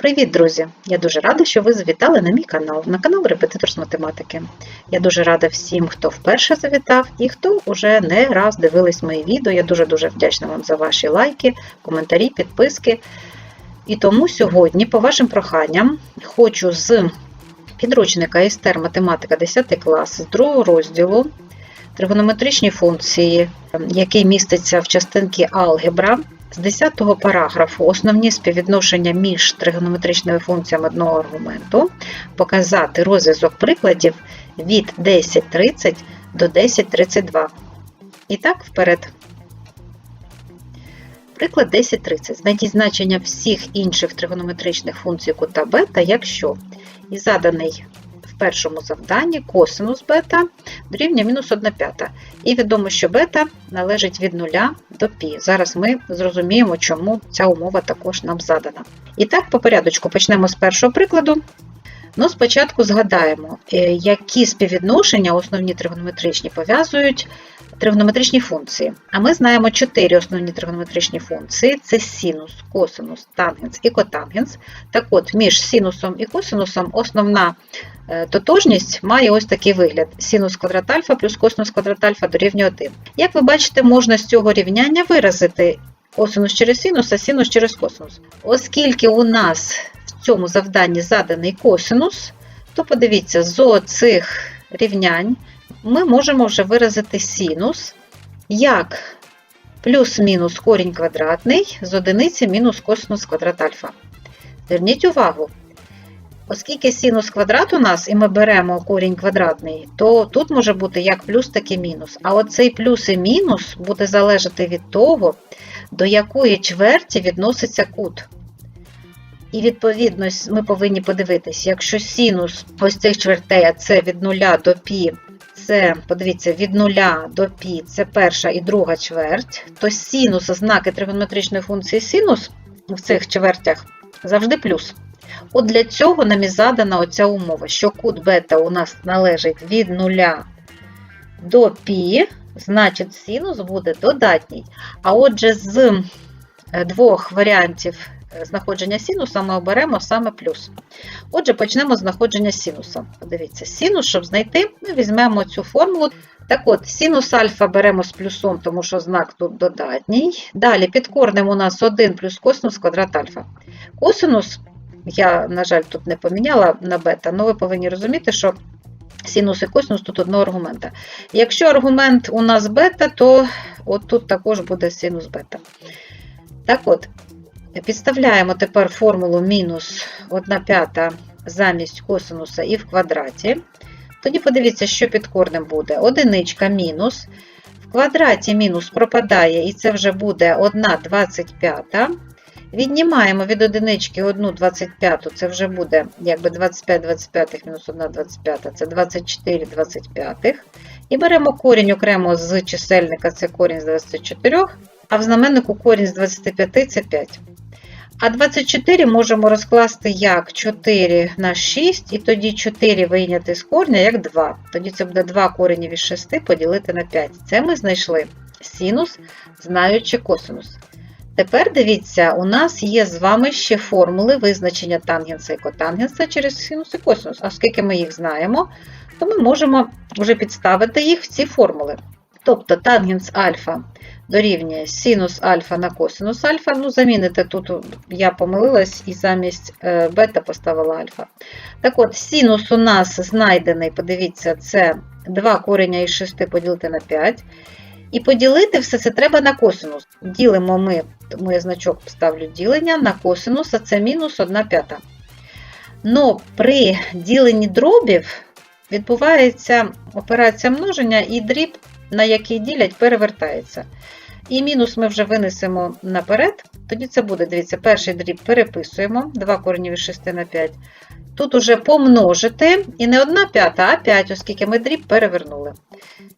Привіт, друзі! Я дуже рада, що ви завітали на мій канал, на канал Репетитор з математики. Я дуже рада всім, хто вперше завітав і хто вже не раз дивились мої відео. Я дуже-дуже вдячна вам за ваші лайки, коментарі, підписки. І тому сьогодні, по вашим проханням, хочу з підручника Естер Математика 10 клас з другого розділу тригонометричні функції, який міститься в частинці алгебра. З 10 параграфу основні співвідношення між тригонометричними функціями одного аргументу показати розв'язок прикладів від 10.30 до 10.32. І так, вперед. Приклад 10.30. Знайдіть значення всіх інших тригонометричних функцій кута бета, якщо і заданий першому завданні косинус бета дорівнює мінус 1 п'ята. І відомо, що бета належить від 0 до π. Зараз ми зрозуміємо, чому ця умова також нам задана. І так, по порядочку почнемо з першого прикладу. Ну, спочатку згадаємо, е, які співвідношення основні тригонометричні пов'язують тригонометричні функції. А ми знаємо чотири основні тригонометричні функції: це синус, косинус, тангенс і котангенс. Так от, між синусом і косинусом основна е, тотожність має ось такий вигляд: синус квадрат альфа плюс косинус квадрат альфа дорівнює 1. Як ви бачите, можна з цього рівняння виразити косинус через синус, а синус через косинус. Оскільки у нас в цьому завданні заданий косинус, то подивіться, з оцих рівнянь ми можемо вже виразити синус як плюс-мінус корінь квадратний з одиниці мінус косинус квадрат альфа. Зверніть увагу, оскільки синус квадрат у нас, і ми беремо корінь квадратний, то тут може бути як плюс, так і мінус. А оцей плюс і мінус буде залежати від того, до якої чверті відноситься кут. І, відповідно, ми повинні подивитися, якщо синус ось цих чвертей, це від 0 до пі, це, подивіться, від 0 до пі, це перша і друга чверть, то синус, ознаки тригонометричної функції синус в цих чвертях завжди плюс. От для цього нам і задана оця умова, що кут бета у нас належить від 0 до пі, значить синус буде додатній. А отже, з е, двох варіантів знаходження синуса ми оберемо саме плюс. Отже, почнемо з знаходження синуса. Подивіться, синус, щоб знайти, ми візьмемо цю формулу. Так от, синус альфа беремо з плюсом, тому що знак тут додатній. Далі під корнем у нас 1 плюс косинус квадрат альфа. Косинус, я, на жаль, тут не поміняла на бета, але ви повинні розуміти, що синус і косинус тут одного аргумента. Якщо аргумент у нас бета, то от тут також буде синус бета. Так от, Підставляємо тепер формулу мінус 1 п'ята замість косинуса і в квадраті. Тоді подивіться, що під корнем буде. Одиничка мінус. В квадраті мінус пропадає, і це вже буде 1 25. Віднімаємо від одинички 1 25, це вже буде якби 25 25 мінус 1 25, це 24 25. І беремо корінь окремо з чисельника, це корінь з 24, а в знаменнику корінь з 25 це 5. А 24 можемо розкласти як 4 на 6, і тоді 4 вийняти з корня як 2. Тоді це буде 2 коренів із 6 поділити на 5. Це ми знайшли синус, знаючи косинус. Тепер дивіться, у нас є з вами ще формули визначення тангенса і котангенса через синус і косинус. А оскільки ми їх знаємо, то ми можемо вже підставити їх в ці формули. Тобто тангенс альфа дорівнює синус альфа на косинус альфа. Ну, заміните тут, я помилилась і замість е, бета поставила альфа. Так от, синус у нас знайдений, подивіться, це 2 кореня із 6 поділити на 5. І поділити все це треба на косинус. Ділимо ми, тому я значок ставлю ділення на косинус, а це мінус 1 п'ята. Но при діленні дробів відбувається операція множення і дріб, на який ділять, перевертається. І мінус ми вже винесемо наперед. Тоді це буде, дивіться, перший дріб переписуємо, 2 коренів із 6 на 5. Тут уже помножити, і не 1 п'ята, а 5, оскільки ми дріб перевернули.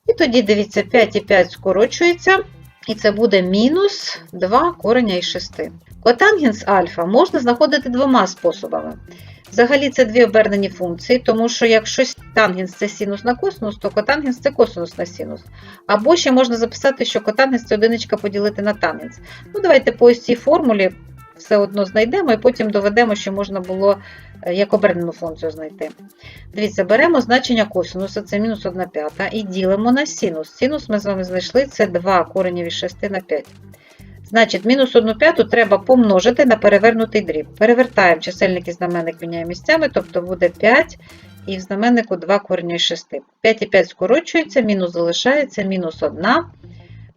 І тоді, дивіться, 5 і 5 скорочується, і це буде мінус 2 кореня із 6. Котангенс альфа можна знаходити двома способами. Взагалі це дві обернені функції, тому що якщо тангенс це синус на косинус, то котангенс це косинус на синус. Або ще можна записати, що котангенс це одиничка поділити на тангенс. Ну, Давайте по ось цій формулі все одно знайдемо і потім доведемо, що можна було е, як обернену функцію знайти. Дивіться, беремо значення косинуса, це мінус 1 п'ята, і ділимо на синус. Синус ми з вами знайшли, це 2 корені від 6 на 5. Значить, мінус 1 п'яту треба помножити на перевернутий дріб. Перевертаємо чисельник і знаменник міняє місцями, тобто буде 5 і в знаменнику 2 корені із 6. 5 і 5 скорочується, мінус залишається, мінус 1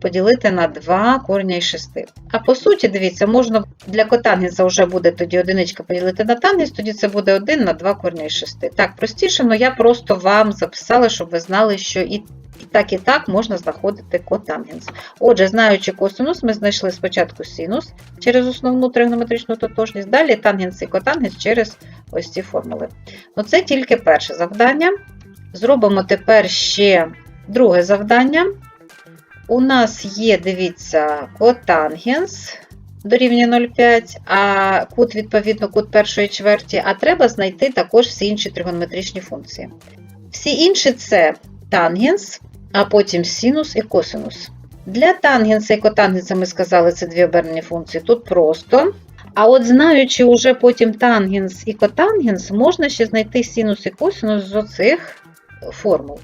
поділити на 2 корення із 6. А по суті, дивіться, можна для котангенса вже буде тоді одиничка поділити на тангенс, тоді це буде 1 на 2 корення із 6. Так, простіше, але я просто вам записала, щоб ви знали, що і так, і так можна знаходити котангенс. Отже, знаючи косинус, ми знайшли спочатку синус через основну тригонометричну тотожність, далі тангенс і котангенс через ось ці формули. Ну, Це тільки перше завдання. Зробимо тепер ще друге завдання. У нас є, дивіться, котангенс дорівнює 0,5, а кут, відповідно, кут першої чверті, а треба знайти також всі інші тригонометричні функції. Всі інші це тангенс, а потім синус і косинус. Для тангенса і котангенса ми сказали, це дві обернені функції. Тут просто. А от знаючи уже потім тангенс і котангенс, можна ще знайти синус і косинус з оцих формул.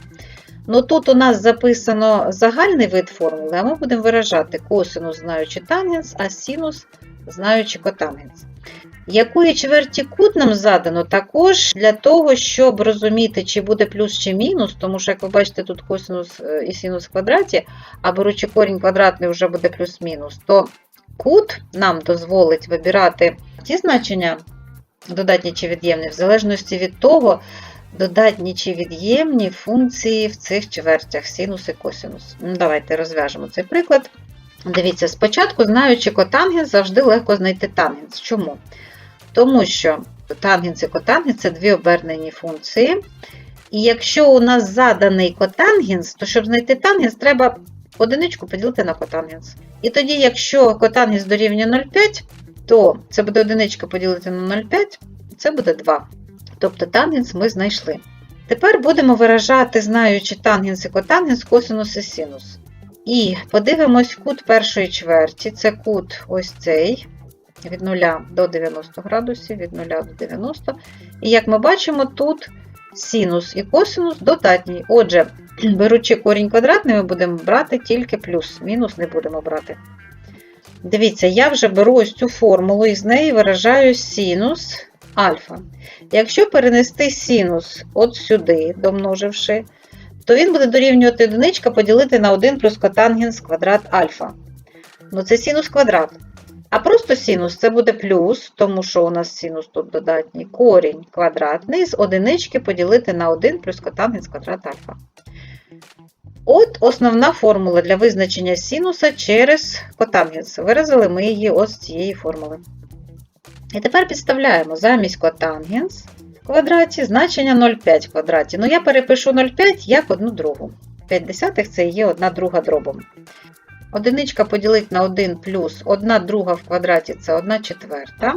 Ну Тут у нас записано загальний вид формули, а ми будемо виражати косинус, знаючи тангенс, а синус, знаючи котангенс. Якої чверті кут нам задано, також для того, щоб розуміти, чи буде плюс чи мінус, тому що, як ви бачите, тут косинус е, і синус в квадраті, а беручи корінь квадратний, вже буде плюс-мінус, то кут нам дозволить вибирати ті значення, додатні чи від'ємні, в залежності від того, додатні чи від'ємні функції в цих чвертях синус і косинус. Ну, Давайте розв'яжемо цей приклад. Дивіться, спочатку, знаючи котангенс, завжди легко знайти тангенс. Чому? Тому що тангенс і котангенс це дві обернені функції. І якщо у нас заданий котангенс, то щоб знайти тангенс, треба одиничку поділити на котангенс. І тоді, якщо котангенс дорівнює 0,5, то це буде одиничка поділити на 0,5, це буде 2. Тобто тангенс ми знайшли. Тепер будемо виражати, знаючи тангенс і котангенс, косинус і синус. І подивимось кут першої чверті. Це кут ось цей від 0 до 90 градусів, від 0 до 90. І як ми бачимо, тут синус і косинус додатні. Отже, беручи корінь квадратний, ми будемо брати тільки плюс, мінус не будемо брати. Дивіться, я вже беру ось цю формулу і з неї виражаю синус альфа. Якщо перенести синус от сюди, домноживши, то він буде дорівнювати одиничка поділити на 1 плюс котангенс квадрат альфа. Ну, це синус квадрат. А просто синус це буде плюс, тому що у нас синус тут додатній корінь квадратний з одинички поділити на 1 плюс котангенс квадрат альфа. От основна формула для визначення синуса через котангенс. Виразили ми її ось з цієї формули. І тепер підставляємо замість котангенс в квадраті значення 0,5 в квадраті. Ну, я перепишу 0,5 як одну другу. 5 десятих це є одна друга дробом. Одиничка поділить на 1 плюс 1 друга в квадраті це 1 четверта.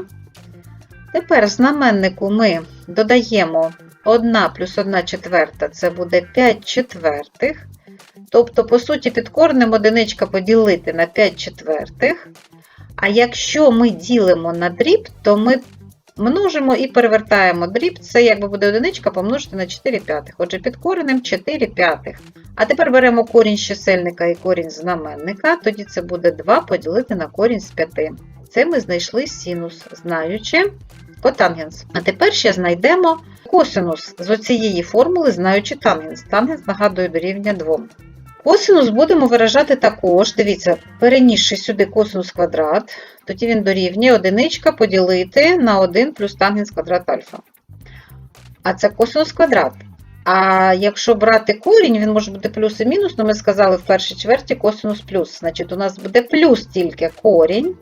Тепер знаменнику ми додаємо 1 плюс 1 четверта це буде 5 четвертих. Тобто, по суті, під корнем одиничка поділити на 5 четвертих. А якщо ми ділимо на дріб, то ми множимо і перевертаємо дріб. Це якби буде одиничка помножити на 4 п'ятих. Отже, під коренем 4 п'ятих. А тепер беремо корінь чисельника і корінь знаменника, тоді це буде 2 поділити на корінь з 5. Це ми знайшли синус, знаючи котангенс. А тепер ще знайдемо косинус з оцієї формули, знаючи тангенс. Тангенс, нагадую, дорівнює 2. Косинус будемо виражати також, дивіться, перенісши сюди косинус квадрат, тоді він дорівнює одиничка поділити на 1 плюс тангенс квадрат альфа. А це косинус квадрат. А якщо брати корінь, він може бути плюс і мінус, але ми сказали в першій чверті косинус плюс. Значить, у нас буде плюс тільки корінь.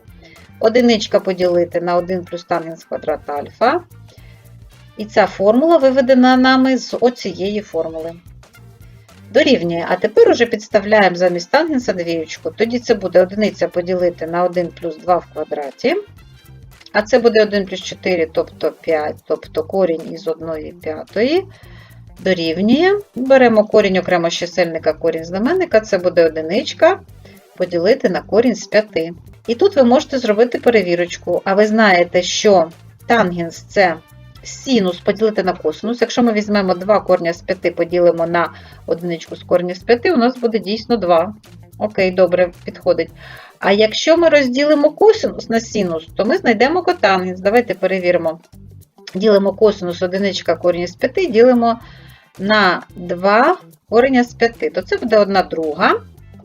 Одиничка поділити на 1 плюс тангенс квадрат альфа. І ця формула виведена нами з оцієї формули. Дорівнює. А тепер уже підставляємо замість тангенса двіючку. Тоді це буде одиниця поділити на 1 плюс 2 в квадраті. А це буде 1 плюс 4, тобто 5, тобто корінь із 1 п'ятої. Дорівнює. Беремо корінь окремо з чисельника, корінь знаменника, це буде одиничка. поділити на корінь з 5. І тут ви можете зробити перевірочку, а ви знаєте, що тангенс це синус поділити на косинус. Якщо ми візьмемо 2 корня з 5, поділимо на одиничку з корня з 5, у нас буде дійсно 2. Окей, добре, підходить. А якщо ми розділимо косинус на синус, то ми знайдемо котангенс. Давайте перевіримо. Ділимо косинус одиничка корінь з 5, ділимо на 2 корення з 5, то це буде 1 друга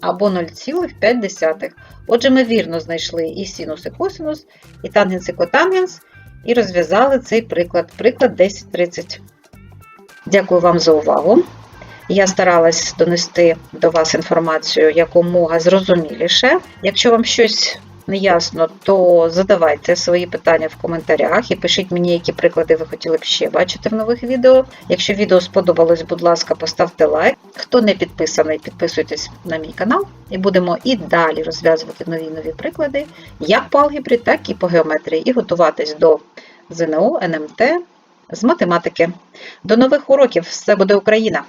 або 0,5. Отже, ми вірно знайшли і синус, і косинус, і тангенс, і котангенс, і розв'язали цей приклад. Приклад 10.30. Дякую вам за увагу. Я старалась донести до вас інформацію якомога зрозуміліше. Якщо вам щось неясно, то задавайте свої питання в коментарях і пишіть мені, які приклади ви хотіли б ще бачити в нових відео. Якщо відео сподобалось, будь ласка, поставте лайк. Хто не підписаний, підписуйтесь на мій канал, і будемо і далі розв'язувати нові нові приклади, як по алгебрі, так і по геометрії, і готуватись до ЗНО, НМТ з математики. До нових уроків! Все буде Україна!